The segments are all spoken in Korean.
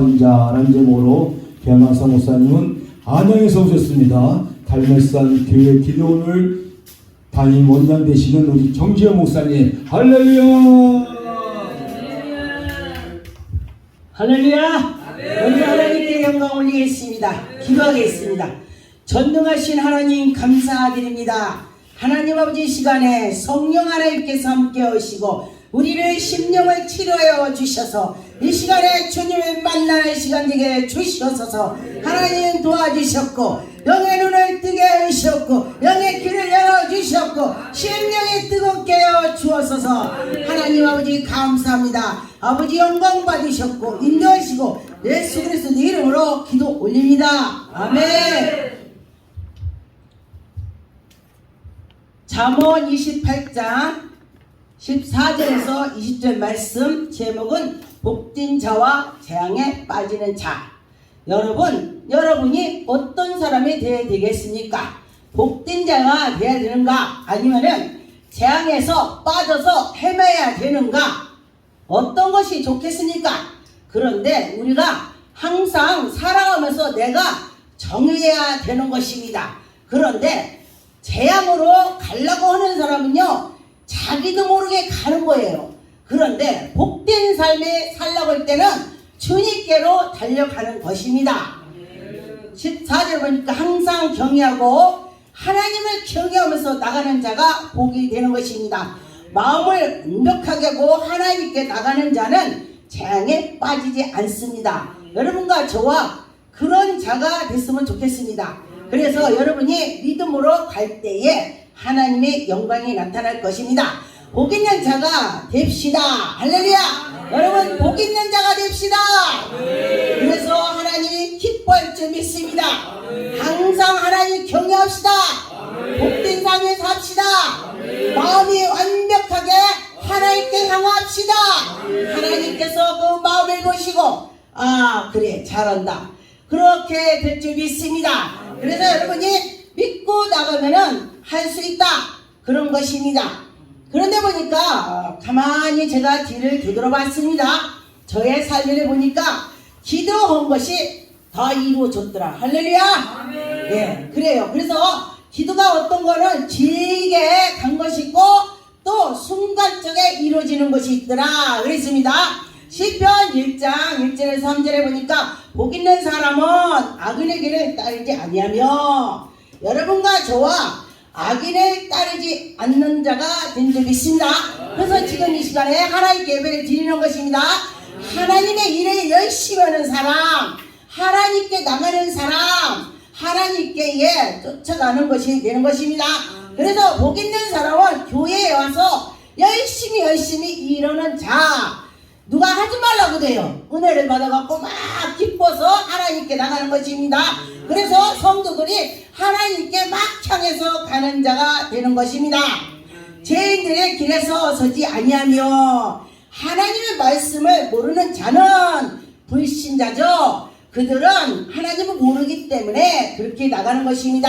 인자라는 제목으로 변화사 목사님은 안양에서 오셨습니다. 달매산 교회 기도원을 담임 원장 되시는 우리 정지현 목사님 할렐루야 할렐루야! 먼저 하나님께 영광 올리겠습니다. 기도하겠습니다. 전능하신 하나님 감사드립니다. 하나님 아버지 이 시간에 성령 하나님께서 함께 오시고 우리를 심령을 치료하여 주셔서 이 시간에 주님을 만나는 시간 되게 주시옵소서. 하나님 도와주셨고 영의 눈을 뜨게 하셨고 영의 귀를 열어주셨고 심령이 뜨겁게 하여 주옵소서. 하나님 아버지 감사합니다. 아버지 영광 받으셨고 인도하시고 예수 그리스도 이름으로 기도 올립니다. 아멘. 잠언 28장 14절에서 20절 말씀 제목은 복된 자와 재앙에 빠지는 자. 여러분 여러분이 어떤 사람이 되어야 되겠습니까? 복된 자가 되어야 되는가? 아니면은 재앙에서 빠져서 헤매야 되는가? 어떤 것이 좋겠습니까? 그런데 우리가 항상 살아가면서 내가 정해야 되는 것입니다. 그런데 재앙으로 가려고 하는 사람은요, 자기도 모르게 가는 거예요. 그런데 복된 삶에 살라고 할 때는 주님께로 달려가는 것입니다. 14절 보니까 항상 경외하고 하나님을 경외하면서 나가는 자가 복이 되는 것입니다. 마음을 완벽하게 하고 하나님께 나가는 자는 재앙에 빠지지 않습니다. 여러분과 저와 그런 자가 됐으면 좋겠습니다. 그래서 여러분이 믿음으로 갈 때에 하나님의 영광이 나타날 것입니다. 복 있는 자가 됩시다. 할렐루야! 여러분 복 있는 자가 됩시다. 그래서 하나님이 기뻐할 줄 믿습니다. 항상 하나님 경외합시다. 복된 삶에 삽시다. 마음이 완벽하게 하나님께 향합시다. 하나님께서 그 마음을 보시고 아 그래 잘한다. 그렇게 될 줄 믿습니다. 그래서 여러분이 믿고 나가면은 할 수 있다. 그런 것입니다. 그런데 보니까 어, 가만히 제가 뒤를 되돌아봤습니다. 저의 삶을 보니까 기도한 것이 다 이루어졌더라. 할렐루야. 예, 그래요. 그래서 기도가 어떤 거는 길게 간 것이 있고 또 순간적에 이루어지는 것이 있더라. 그랬습니다. 시편 1장 1절에서 3절에 보니까 복 있는 사람은 악인의 길을 따르지 아니하며 여러분과 저와 악인을 따르지 않는 자가 된 줄 믿습니다. 그래서 지금 이 시간에 하나님께 예배를 드리는 것입니다. 하나님의 일을 열심히 하는 사람, 하나님께 나가는 사람, 하나님께 예, 쫓아가는 것이 되는 것입니다. 그래서 복 있는 사람은 교회에 와서 열심히 열심히 이루는 자, 누가 하지 말라고 돼요. 은혜를 받아갖고 막 기뻐서 하나님께 나가는 것입니다. 그래서 성도들이 하나님께 막 향해서 가는 자가 되는 것입니다. 죄인들의 길에서 서지 아니하며 하나님의 말씀을 모르는 자는 불신자죠. 그들은 하나님을 모르기 때문에 그렇게 나가는 것입니다.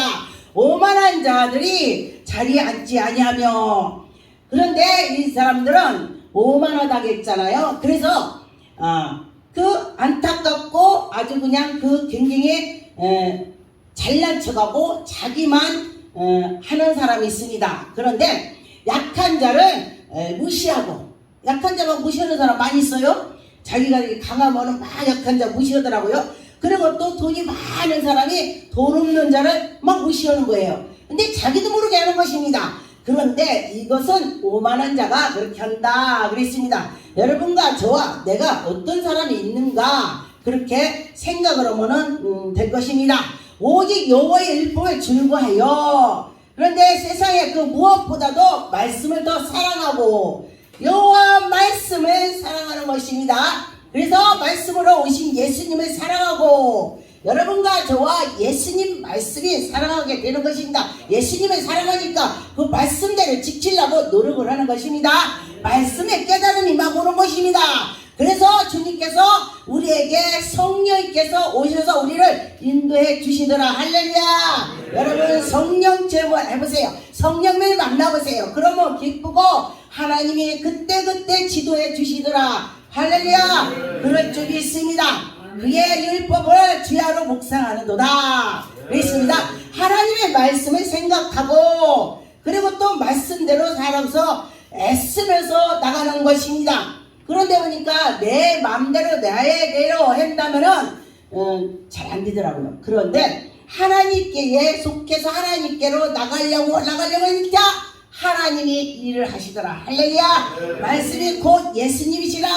오만한 자들이 자리에 앉지 아니하며 그런데 이 사람들은 오만하다고 했잖아요. 그래서 아, 그 안타깝고 아주 그냥 그 굉장히 에, 잘난 척하고 자기만 어, 하는 사람이 있습니다. 그런데 약한 자를 에, 무시하고 약한 자만 무시하는 사람 많이 있어요. 자기가 강하면은 막 약한 자 무시하더라고요. 그리고 또 돈이 많은 사람이 돈 없는 자를 막 무시하는 거예요. 근데 자기도 모르게 하는 것입니다. 그런데 이것은 오만한 자가 그렇게 한다 그랬습니다. 여러분과 저와 내가 어떤 사람이 있는가 그렇게 생각을 하면은 음, 될 것입니다. 오직 여호와의 일품을 즐거하여 그런데 세상에 그 무엇보다도 말씀을 더 사랑하고 여호와 말씀을 사랑하는 것입니다. 그래서 말씀으로 오신 예수님을 사랑하고 여러분과 저와 예수님 말씀이 사랑하게 되는 것입니다. 예수님을 사랑하니까 그 말씀대로 지키려고 노력을 하는 것입니다. 말씀에 깨달음이 막 오는 것입니다. 그래서 주님께서 우리에게 성령께서 오셔서 우리를 인도해 주시더라. 할렐루야. 여러분 성령 제물 해보세요. 성령을 만나보세요. 그러면 기쁘고 하나님이 그때그때 지도해 주시더라. 할렐루야. 그럴 줄 믿습니다. 그의 율법을 주야로 묵상하는도다. 그랬습니다. 하나님의 말씀을 생각하고 그리고 또 말씀대로 살아서 애쓰면서 나가는 것입니다. 그런데 보니까 내 마음대로 나의대로 한다면은 어, 잘안 되더라고요. 그런데 하나님께에 속해서 하나님께로 나가려고 나가려고 하니까 하나님이 일을 하시더라. 할렐루야. 말씀이 곧 예수님이시라.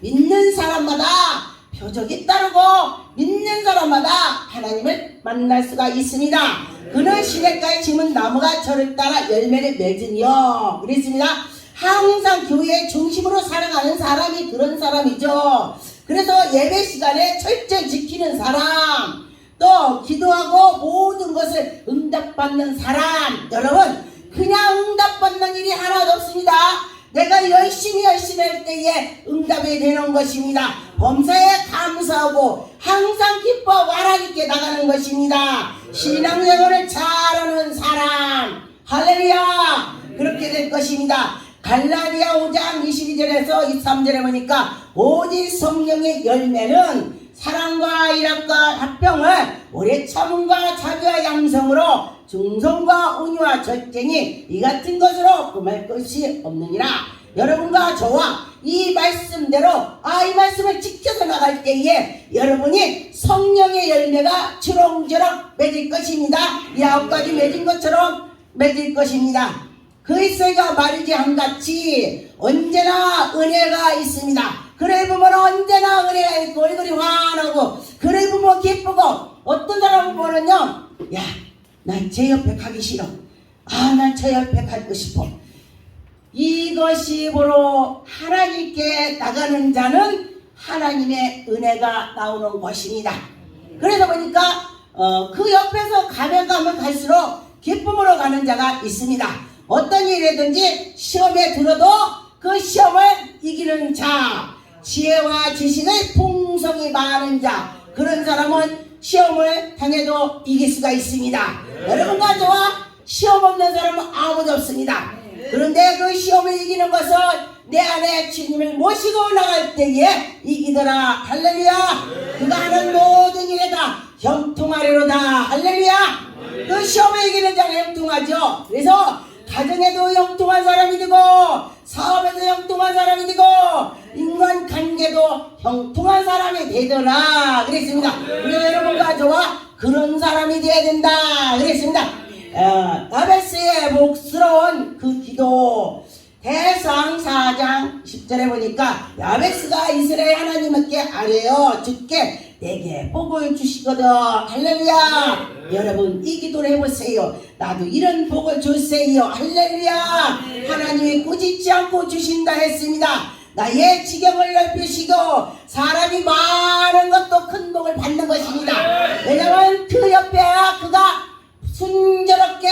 믿는 사람마다 표적이 따르고 믿는 사람마다 하나님을 만날 수가 있습니다. 그는 시냇가에 심은 나무가 저를 따라 열매를 맺으니요. 그랬습니다. 항상 교회의 중심으로 살아가는 사람이 그런 사람이죠. 그래서 예배 시간에 철저히 지키는 사람, 또 기도하고 모든 것을 응답받는 사람, 여러분 그냥 응답받는 일이 하나도 없습니다. 내가 열심히 열심히 할 때에 응답이 되는 것입니다. 범사에 감사하고 항상 기뻐하고 하나님께 나가는 것입니다. 신앙생활을 잘하는 사람, 할렐루야! 그렇게 될 것입니다. 갈라디아 5장 22절에서 23절에 보니까 오직 성령의 열매는 사랑과 일합과 합병을 오래 참음과 자비와 양성으로 중성과 온유와 절쟁이 이 같은 것으로 금할 것이 없느니라. 여러분과 저와 이 말씀대로 아 이 말씀을 지켜서 나갈 때에 여러분이 성령의 열매가 주렁주렁 맺을 것입니다. 이 아홉 가지 맺은 것처럼 맺을 것입니다. 그리스도가 말이지 한같이 언제나 은혜가 있습니다. 그래 보면 언제나 은혜가 있고 얼굴이 환하고 그래 보면 기쁘고 어떤 사람을 보면요 야 난 제 옆에 가기 싫어 아 난 저 옆에 가고 싶어 이것이 바로 하나님께 나가는 자는 하나님의 은혜가 나오는 것입니다. 그래서 보니까 어, 그 옆에서 가면 가면 갈수록 기쁨으로 가는 자가 있습니다. 어떤 일이든지 시험에 들어도 그 시험을 이기는 자, 지혜와 지식의 풍성이 많은 자, 그런 사람은 시험을 당해도 이길 수가 있습니다. 여러분과 저와 시험 없는 사람은 아무도 없습니다. 그런데 그 시험을 이기는 것은 내 안에 주님을 모시고 나갈 때에 이기더라. 할렐루야. 그가 하는 모든 일에 다 형통하리로다. 할렐루야. 그 시험을 이기는 자가 형통하죠. 그래서 가정에도 형통한 사람이 되고 사업에도 형통한 사람이 되고 인간 관계도 형통한 사람이 되더라. 그랬습니다. 그래서 여러분과 저와 그런 사람이 되어야 된다. 그랬습니다. 어, 아베스의 목스러운 그 기도. 대상 4장 10절에 보니까 야베스가 이스라엘 하나님께 아뢰어 주께 내게 복을 주시거든. 할렐루야. 여러분 이 기도를 해보세요. 나도 이런 복을 주세요. 할렐루야. 하나님이 꾸짖지 않고 주신다 했습니다 나의 지경을 넓히시고 사람이 많은 것도 큰 복을 받는 것입니다 왜냐하면 그 옆에 그가 순조롭게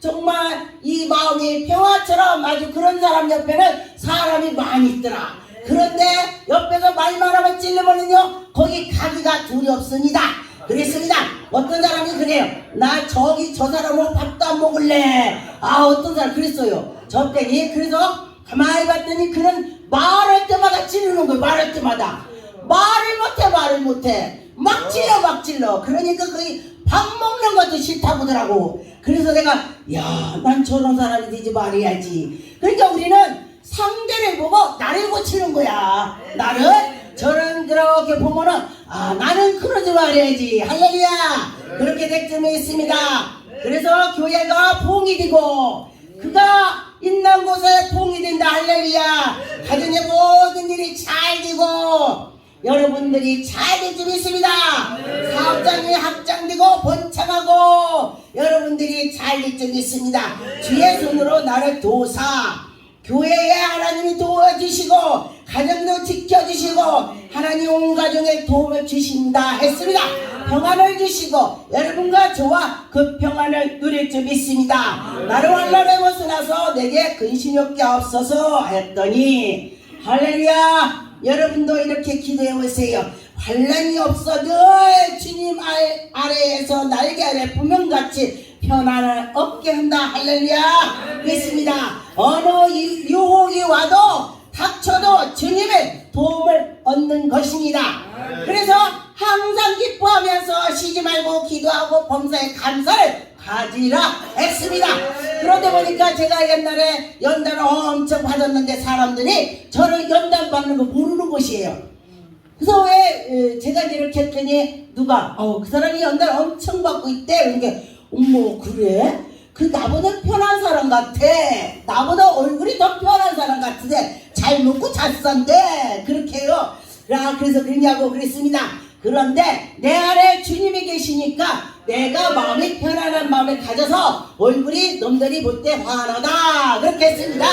정말 이 마음이 평화처럼 아주 그런 사람 옆에는 사람이 많이 있더라. 그런데 옆에서 말만 하면 찔러버리요 거기 가기가 둘이 없습니다. 그랬습니다. 어떤 사람이 그래요. 나 저기 저 사람하고 밥도 안 먹을래. 아 어떤 사람 그랬어요. 저 때니 그래서 가만히 봤더니 그는 말할 때마다 찌르는 거예요. 말할 때마다 말을 못해 말을 못해 막 찔러 막 찔러. 그러니까 거기 밥 먹는 것도 싫다고 하더라고. 그래서 내가 야 난 저런 사람이 되지 말아야지. 그러니까 우리는 상대를 보고 나를 고치는 거야. 나를 저런 그렇게 보면은 아 나는 그러지 말아야지. 할렐루야. 그렇게 될 점이 있습니다. 그래서 교회가 봉이 되고 그가 있는 곳에 봉이 된다. 할렐루야. 가정의 모든 일이 잘 되고 여러분들이 잘 될 줄 믿습니다. 사업장이 확장되고 번창하고 여러분들이 잘 될 줄 믿습니다. 주의 손으로 나를 도사 교회에 하나님이 도와주시고 가정도 지켜주시고 하나님 온 가정에 도움을 주신다 했습니다. 평안을 주시고 여러분과 저와 그 평안을 누릴 줄 믿습니다. 나를 환란에 벗어나서 내게 근심이 없게 없어서 했더니 할렐루야 여러분도 이렇게 기도해 보세요. 환란이 없어 늘 주님 알- 아래에서 날개 아래 부명같이 편안을 얻게 한다. 할렐루야. 믿습니다. 어느 유- 유혹이 와도 닥쳐도 주님의 도움을 얻는 것입니다. 그래서 기뻐하면서 쉬지 말고 기도하고 범사에 감사를 가지라 했습니다. 그런데 보니까 제가 옛날에 연단을 엄청 받았는데 사람들이 저를 연단 받는 거 모르는 것이에요. 그래서 왜 에, 제가 이렇게 했더니 누가 어, 그 사람이 연단 엄청 받고 있대. 그러니까 어머 그래? 그 나보다 편한 사람 같아. 나보다 얼굴이 더 편한 사람 같은데 잘 먹고 잘 산대. 그렇게 해요. 아, 그래서 그러냐고 그랬습니다. 그런데 내 안에 주님이 계시니까 내가 마음이 편안한 마음을 가져서 얼굴이 놈들이 볼때 환하다. 그렇게 했습니다.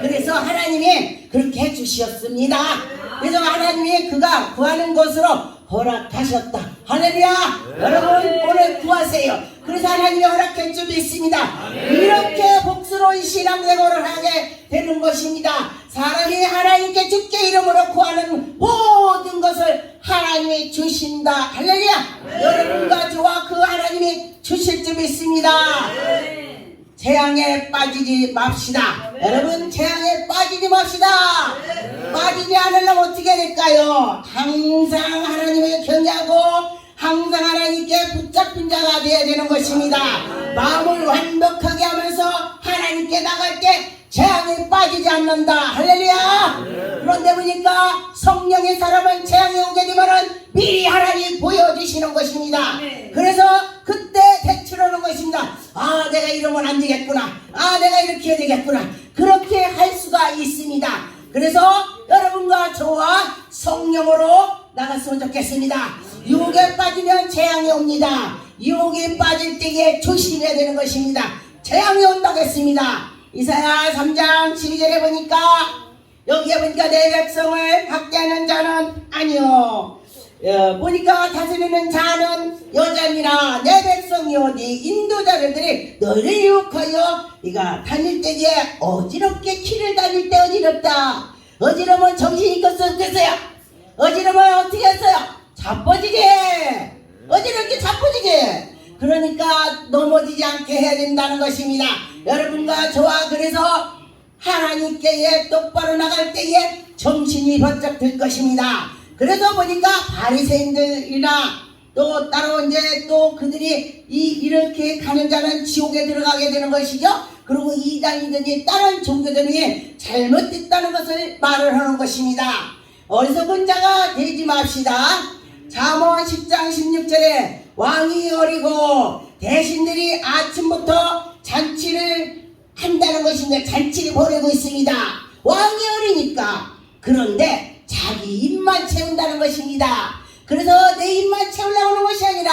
그래서 하나님이 그렇게 해주셨습니다. 그래서 하나님이 그가 구하는 것으로 허락하셨다. 할렐루야! 여러분 오늘 구하세요. 그래서 하나님이 허락해 줄 믿습니다. 이렇게 복스러운 신앙생활을 하게 되는 것입니다. 사람이 하나님께 주께 이름으로 구하는 모든 것을 하나님이 주신다. 할렐루야! 여러분과 저와 그 하나님이 주실 줄 믿습니다. 재앙에 빠지지 맙시다. 여러분 재앙에 빠지지 맙시다. 빠지지 않으려면 어떻게 될까요? 항상 하나님을 경외하고 항상 하나님께 붙잡힌 자가 되어야 되는 것입니다. 마음을 완벽하게 하면서 하나님께 나갈 때 재앙에 빠지지 않는다. 할렐루야. 그런데 보니까 성령의 사람은 재앙이 오게 되면은 미리 하나님 보여주시는 것입니다. 그래서 그때 대처하는 것입니다. 아, 내가 이러면 안 되겠구나. 아, 내가 이렇게 해야 되겠구나. 그렇게 할 수가 있습니다. 그래서 여러분과 저와 성령으로 나갔으면 좋겠습니다. 유혹에 빠지면 재앙이 옵니다. 유혹에 빠질 때에 조심해야 되는 것입니다. 재앙이 온다고 했습니다. 이사야 3장 12절에 보니까 여기에 보니까 내 백성을 학대하는 자는 아니요. 어, 보니까 다스리는 자는 여자니라. 내 백성이 어디 인도자들이 너를 유혹하여 네가 다닐 때에 어지럽게 길을 다닐 때 어지럽다. 어지러면 정신이 없겠어요? 어지러면 어떻게 했어요? 자빠지게 그러니까 넘어지지 않게 해야 된다는 것입니다 여러분과 저와 그래서 하나님께에 똑바로 나갈 때에 정신이 번쩍 들 것입니다. 그래서 보니까 바리새인들이나 또 따로 이제 또 그들이 이 이렇게 가는 자는 지옥에 들어가게 되는 것이죠. 그리고 이단이든지 다른 종교들이 잘못됐다는 것을 말을 하는 것입니다. 어리석은 자가 되지 맙시다. 잠언 10장 16절에 왕이 어리고 대신들이 아침부터 잔치를 한다는 것인데 잔치를 보내고 있습니다. 왕이 어리니까. 그런데 자기 입만 채운다는 것입니다. 그래서 내 입만 채우려고 하는 것이 아니라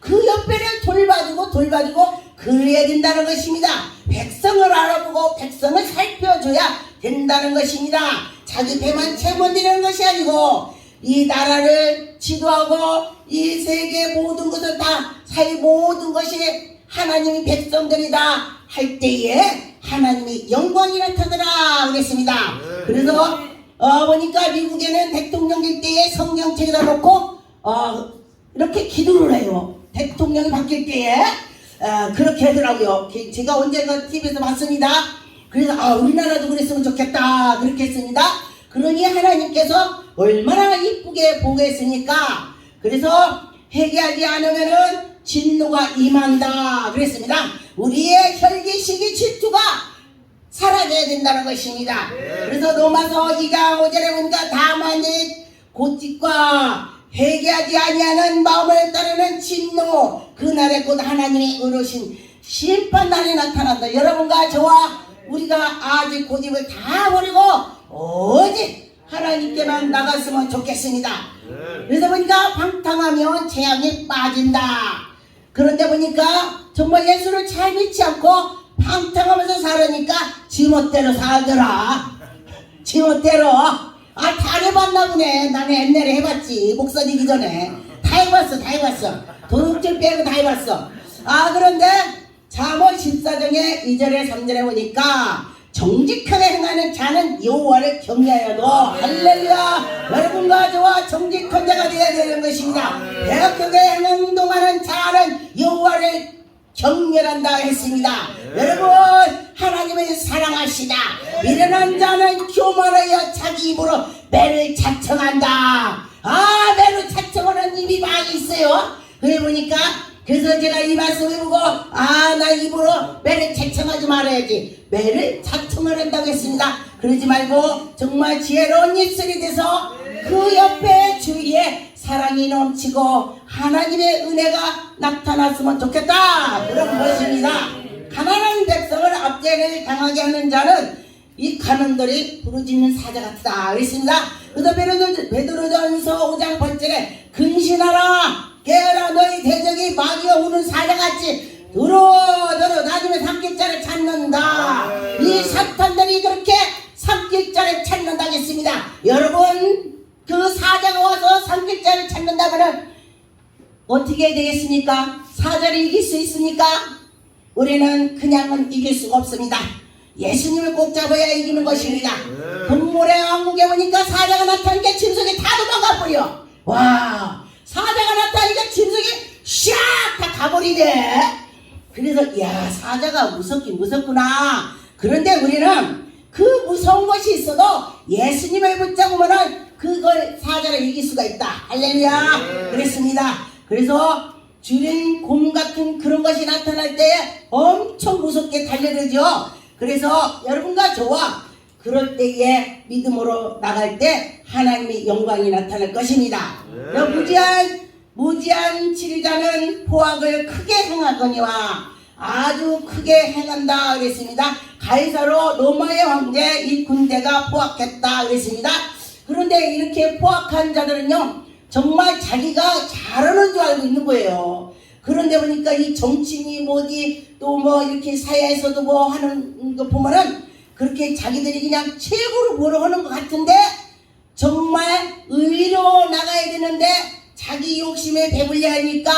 그 옆에를 돌봐주고 돌봐주고 그래야 된다는 것입니다. 백성을 알아보고 백성을 살펴줘야 된다는 것입니다. 자기 배만 되는 것이 아니고 이 나라를 지도하고 이 세계 모든 것을 다 사이 모든 것이 하나님이 백성들이다 할 때에 하나님이 영광이 나타나라 그랬습니다. 그래서 어, 보니까 미국에는 대통령일 때에 성경책에다 놓고 어, 이렇게 기도를 해요. 대통령이 바뀔 때에 어, 그렇게 하더라고요. 기- 제가 언젠가 TV에서 봤습니다. 그래서 아, 우리나라도 그랬으면 좋겠다 그렇게 했습니다. 그러니 하나님께서 얼마나 이쁘게 보겠습니까? 그래서 회개하지 않으면은 진노가 임한다 그랬습니다. 우리의 혈기 시기 질투가 사라져야 된다는 것입니다. 그래서 로마서 2장 5절에 보니까 다만 내 고집과 회개하지 아니하는 마음을 따르는 진노 그날에 곧 하나님이 이루신 심판날이 나타난다. 여러분과 저와 우리가 아직 고집을 다 버리고 오직 하나님께만 나갔으면 좋겠습니다. 그래서 보니까 방탕하면 재앙에 빠진다. 그런데 보니까 정말 예수를 잘 믿지 않고 방탕하면서 살으니까 지멋대로 살더라. 지멋대로. 아, 다 해봤나 보네. 나는 옛날에 해봤지. 목사 되기 전에. 다 해봤어, 다 해봤어. 도둑질 빼고 다 해봤어. 아, 그런데 잠언 14장에 2절에 3절에 보니까 정직하게 행하는 자는 여호와를 경외하여도 할렐루야. 여러분과 저와 정직한 자가 되어야 되는 것입니다 대학교에 행동하는 자는 여호와를 경멸한다 했습니다. 여러분 하나님을 사랑하시다 미련한 자는 교만하여 자기 입으로 매를 자청한다. 아 매를 차청하는 입이 많이 있어요. 그래 보니까 그래서 제가 이 말씀을 보고 아 나 입으로 매를 차청하지 말아야지. 매를 차청을 한다고 했습니다. 그러지 말고 정말 지혜로운 입술이 돼서 그 옆에 주위에 사랑이 넘치고 하나님의 은혜가 나타났으면 좋겠다. 그런 것입니다. 가난한 백성을 압제를 당하게 하는 자는 이 가난들이 부르짖는 사자 같다. 그랬습니다. 그래서 베드로- 베드로전서 5장 8절에 근신하라 깨어라 너희 대적이 마귀가 우는 사자같이 들어 들어 나중에 삼킬자를 찾는다 이 사탄들이 그렇게 삼킬자를 찾는다 했습니다 여러분 그 사자가 와서 삼킬자를 찾는다 그러면 어떻게 되겠습니까? 사자를 이길 수 있습니까? 우리는 그냥은 이길 수가 없습니다. 예수님을 꼭 잡아야 이기는 것입니다. 동물의 왕국에 보니까 사자가 나타나니까 짐승이 다 도망가 버려. 와, 사자가 나타나니까 짐승이 샥다 가버리네. 그래서 야 사자가 무섭긴 무섭구나. 그런데 우리는 그 무서운 것이 있어도 예수님을 붙잡으면은 그걸 사자를 이길 수가 있다. 할렐루야. 그랬습니다. 그래서 주린 곰 같은 그런 것이 나타날 때 엄청 무섭게 달려들죠. 그래서 여러분과 저와 그럴 때에 믿음으로 나갈 때 하나님의 영광이 나타날 것입니다. 무지한 무지한 지리자는 포악을 크게 행하거니와 아주 크게 행한다 그랬습니다. 가이사로 로마의 황제 이 군대가 포악했다 그랬습니다. 그런데 이렇게 포악한 자들은요 정말 자기가 잘하는 줄 알고 있는 거예요. 그런데 보니까 이 정치인이 뭐지 또 뭐 이렇게 사회에서도 뭐 하는 거 보면은 그렇게 자기들이 그냥 최고로 뭐를 하는 것 같은데 정말 의로 나가야 되는데 자기 욕심에 배불려 하니까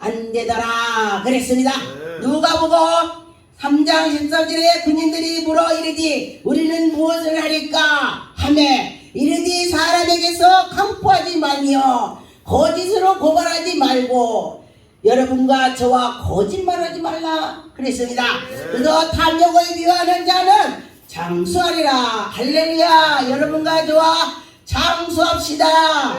안 되더라. 그랬습니다. 누가 보고 3장 13절에 군인들이 물어 이르디 우리는 무엇을 하리까 하매 이르디 사람에게서 강포하지 말며 거짓으로 고발하지 말고 여러분과 저와 거짓말하지 말라. 그랬습니다. 그래서 탐욕을 미워하는 자는 장수하리라. 할렐루야. 여러분과 저와 장수합시다.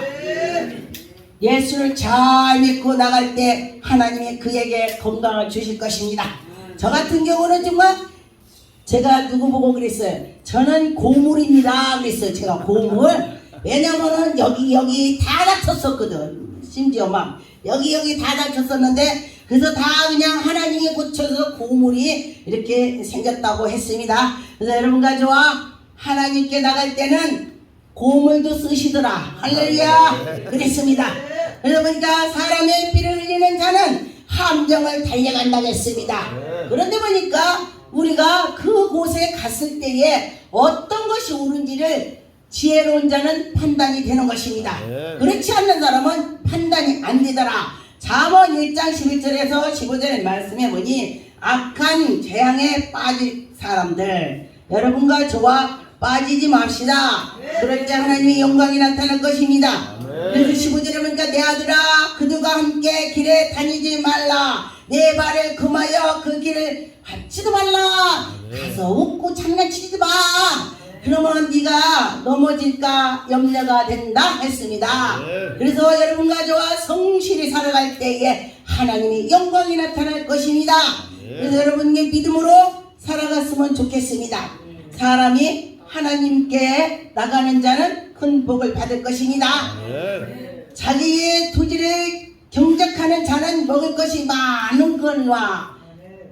예수를 잘 믿고 나갈 때 하나님이 그에게 건강을 주실 것입니다. 저 같은 경우는 정말 제가 누구 보고 그랬어요. 저는 고물입니다. 그랬어요. 제가 고물. 왜냐면은 여기 여기 다 다쳤었거든. 심지어 막 여기 여기 다 다쳤었는데 그래서 다 그냥 하나님이 고쳐서 고물이 이렇게 생겼다고 했습니다. 그래서 여러분과 저와 하나님께 나갈 때는 고물도 쓰시더라. 할렐루야. 그랬습니다. 그러다 보니까 사람의 피를 흘리는 자는 함정을 달려간다고 했습니다. 그런데 보니까 우리가 그곳에 갔을 때에 어떤 것이 옳은지를 지혜로운 자는 판단이 되는 것입니다. 그렇지 않는 사람은 판단이 안 되더라. 잠언 1장 11절에서 15절의 말씀해 보니 악한 재앙에 빠질 사람들 여러분과 저와 빠지지 맙시다. 그럴 때 하나님의 영광이 나타날 것입니다. 그래서 15절에 보니까 내 아들아 그들과 함께 길에 다니지 말라. 내 발을 금하여 그 길을 밟지도 말라. 가서 웃고 장난치지 마. 그러면 네가 넘어질까 염려가 된다 했습니다. 그래서 여러분과 저와 성실히 살아갈 때에 하나님의 영광이 나타날 것입니다. 그래서 여러분의 믿음으로 살아갔으면 좋겠습니다. 사람이 하나님께 나가는 자는 큰 복을 받을 것입니다. 자기의 토지를 경작하는 자는 먹을 것이 많은 거니와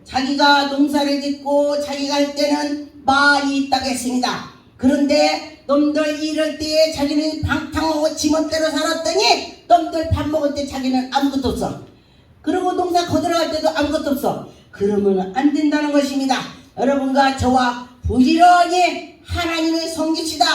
자기가 농사를 짓고 자기가 할 때는 말이 있다고 했습니다. 그런데 놈들 이럴 때에 자기는 방탕하고 지멋대로 살았더니 놈들 밥 먹을 때 자기는 아무것도 없어. 그리고 농사 거들어갈 때도 아무것도 없어. 그러면 안 된다는 것입니다. 여러분과 저와 부지런히 하나님을 섬깁시다.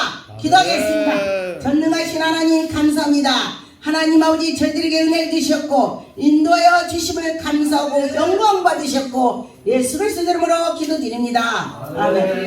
기도하겠습니다. 전능하신 하나님 감사합니다. 하나님 아버지 저희들에게 은혜를 주셨고 인도하여 주심을 감사하고 영광 받으셨고 예수 그리스도 이름으로 기도드립니다. 아멘.